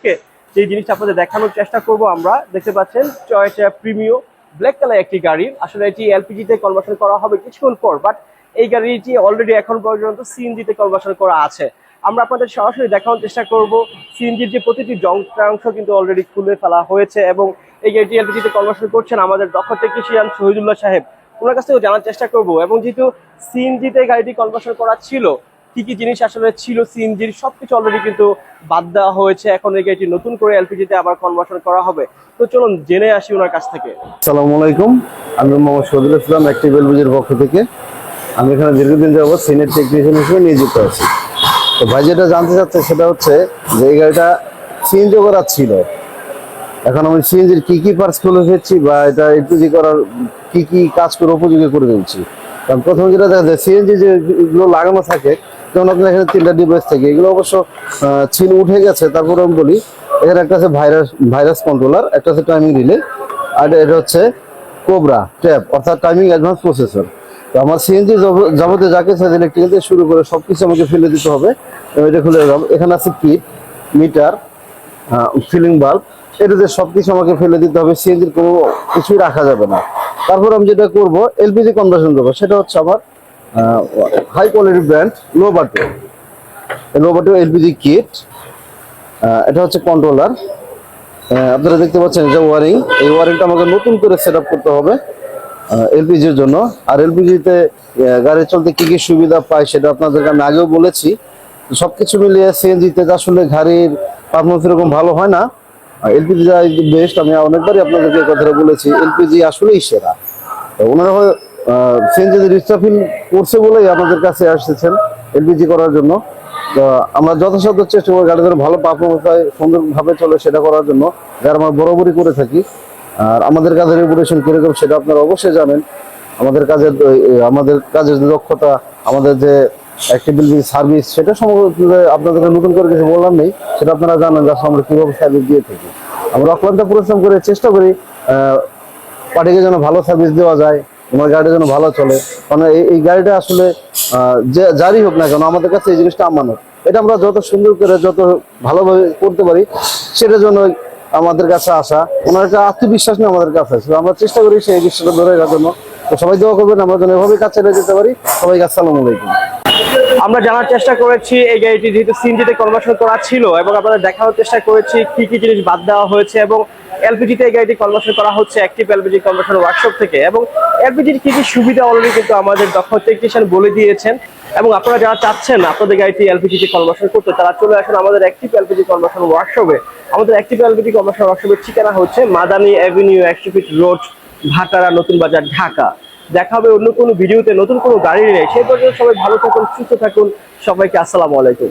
আজকে যে জিনিসটা আপনাদের দেখানোর চেষ্টা করব, আমরা দেখতে পাচ্ছেন টয়োটা প্রিমিও ব্ল্যাক কালার একটি গাড়ি। আসলে এটি এলপিজি তে কনভার্সন করা হবে কিছুক্ষণ পর বাট এই গাড়িটি অলরেডি এখন পর্যন্ত সিএনজি তে কনভার্সন করা আছে। আমরা আপনাদের সরাসরি দেখানোর চেষ্টা করব সিএনজির যে প্রতিটি যন্ত্রাংশ কিন্তু অলরেডি খুলে ফেলা হয়েছে এবং এই গাড়িটি এলপিজি তে কনভার্সন করছেন আমাদের দক্ষ টেকনিশিয়ান শহীদুল্লাহ সাহেব। ওনার কাছ থেকেও জানার চেষ্টা করব, এবং যেহেতু সিএনজি তে গাড়িটি কনভার্সন করা ছিল কি কি জিনিস আসলে ছিল সিএনজির সবকিছু অলরেডি কিন্তু বাদ দেওয়া হয়েছে। এখন এই গাড়িটি নতুন করে এলপিজি তে আবার কনভার্সন করা হবে। তো চলুন, জেনে আসি ওনার কাছ থেকে। আসসালামু আলাইকুম। আমি মোহাম্মদ শহীদুল ইসলাম অ্যাক্টিভ এলবিজির পক্ষ থেকে। আমি এখানে দীর্ঘদিন যাবৎ সিনিয়র টেকনিশিয়ান হিসেবে নিয়োজিত আছি। তো ভাই যেটা জানতে চাচ্ছে সেটা হচ্ছে যে এই গাড়িটা সিএনজি করা ছিল। এখন আমি সিএনজির কি কি পার্টস খুলে ফেলছি বা এটা এলপিজি করার কি কি কাজ করে উপযোগী করে দিচ্ছি কারণ প্রথমে যেটা দেখা যায় সিএনজি যেগুলো লাগানো থাকে যেমন আপনার এখানে তিনটা ডিভাইস থাকে, এগুলো অবশ্য ছিল উঠে গেছে, তারপরে আমি বলি, এখানে একটা আছে ভাইরাস ভাইরাস কন্ট্রোলার একটা আছে টাইমিং রিলে আর এটা হচ্ছে কোবরা ট্যাপ অর্থাৎ টাইমিং অ্যাডভান্স প্রসেসর তো আমার সিএনজি যাবতীয় যাকে চাই ইলেকট্রিক্যাল থেকে শুরু করে সব কিছু আমাকে ফেলে দিতে হবে। এটা খুলে রাখব এখানে আছে কিট মিটার ফিলিং বাল্ব এটাতে সব কিছু আমাকে ফেলে দিতে হবে সিএনজির কোনো কিছুই রাখা যাবে না। তারপর আমি যেটা করব এলপিজি কনভার্সন করব, সেটা হচ্ছে আমার high quality brand Lovato Lovato LPG kit এটা হচ্ছে কন্ট্রোলার আপনারা দেখতে পাচ্ছেন এটা ওয়ারিং এই ওয়ারিংটা আমাকে নতুন করে সেট করতে হবে এলপিজির জন্য। আর এলপিজিতে গাড়ি চলতে কী কী সুবিধা পায় সেটা আপনাদেরকে আমি আগেও বলেছি। সব কিছু মিলিয়ে সিএনজিতে আসলে গাড়ির পারফরমেন্স এরকম ভালো হয় না। এলপিজি বেস্ট, আমি অনেকবারই আপনাদেরকে কথাটা বলেছি। এলপিজি আসলেই সেরা। ওনারা সিএনজি রিস্টাফিল করছে বলেই আমাদের কাছে আসতেছেন এলপিজি করার জন্য। আমরা যথাসাধ্য চেষ্টা করি গাড়ি যেন ভালো পারফরমেন্স হয়, সুন্দরভাবে চলে সেটা করার জন্য। যারা আমরা বরাবরই করে থাকি। আর আমাদের কাজের রেপুটেশন কীরকম সেটা আপনারা অবশ্যই জানেন। আমাদের কাজের আমাদের কাজের যে দক্ষতা, আমাদের যে অ্যাক্টিভিটি সার্ভিস সেটা সম্পর্কে আপনাদেরকে নতুন করে কিছু বললাম নেই। সেটা আপনারা জানেন যে আমরা কীভাবে সার্ভিস দিয়ে থাকি। আমরা অক্লান্ত পরিশ্রম করে চেষ্টা করি পার্টিকে যেন ভালো সার্ভিস দেওয়া যায়। তোমার গাড়িটা যেন ভালো চলে। কারণ এই এই গাড়িটা আসলে যে যারই হোক না কেন, আমাদের কাছে এই জিনিসটা আমানত। এটা আমরা যত সুন্দর করে যত ভালোভাবে করতে পারি, সেটার জন্য আমাদের কাছে আসা। ওনার একটা আত্মবিশ্বাস নিয়ে আমাদের কাছে আছে। আমরা চেষ্টা করি সেই বিশ্বাসটা ধরে রাখার জন্য। তো সবাই দোয়া করবেন, আমরা যেন এভাবে কাজ ছেড়ে যেতে পারি। সবাইকে আসসালামু আলাইকুম। আমরা জানার চেষ্টা করেছি, এই গাড়িটি যেহেতু সিএনজিতে কনভার্সন করা ছিল, এবং আপনাদের দেখানোর চেষ্টা করেছি, কি কি জিনিস বাদ দেওয়া হয়েছে, এবং এলপিজিতে এই গাড়িটি কনভার্সন করা হচ্ছে অ্যাক্টিভ এলপিজি কনভার্সন ওয়ার্কশপ থেকে। এবং এলপিজির কি কি সুবিধা অলরেডি কিন্তু আমাদের দক্ষ টেকনিশিয়ান বলে দিয়েছেন। এবং আপনারা যারা চাচ্ছেন আপনাদের গাড়িটি এলপিজিতে কনভার্সন করতে, তারা চলে আসুন আমাদের অ্যাক্টিভ এলপিজি কনভার্সন ওয়ার্কশপে আমাদের অ্যাক্টিভ এলপিজি কনভার্সন ওয়ার্কশপের ঠিকানা হচ্ছে Madani avenue feet road Bhatara Notun Bazar, Dhaka. দেখা হবে অন্য কোনো ভিডিওতে নতুন কোনো গাড়ি নিয়ে। সেই পর্যন্ত সবাই ভালো থাকুন, সুস্থ থাকুন। সবাইকে আসসালামু আলাইকুম।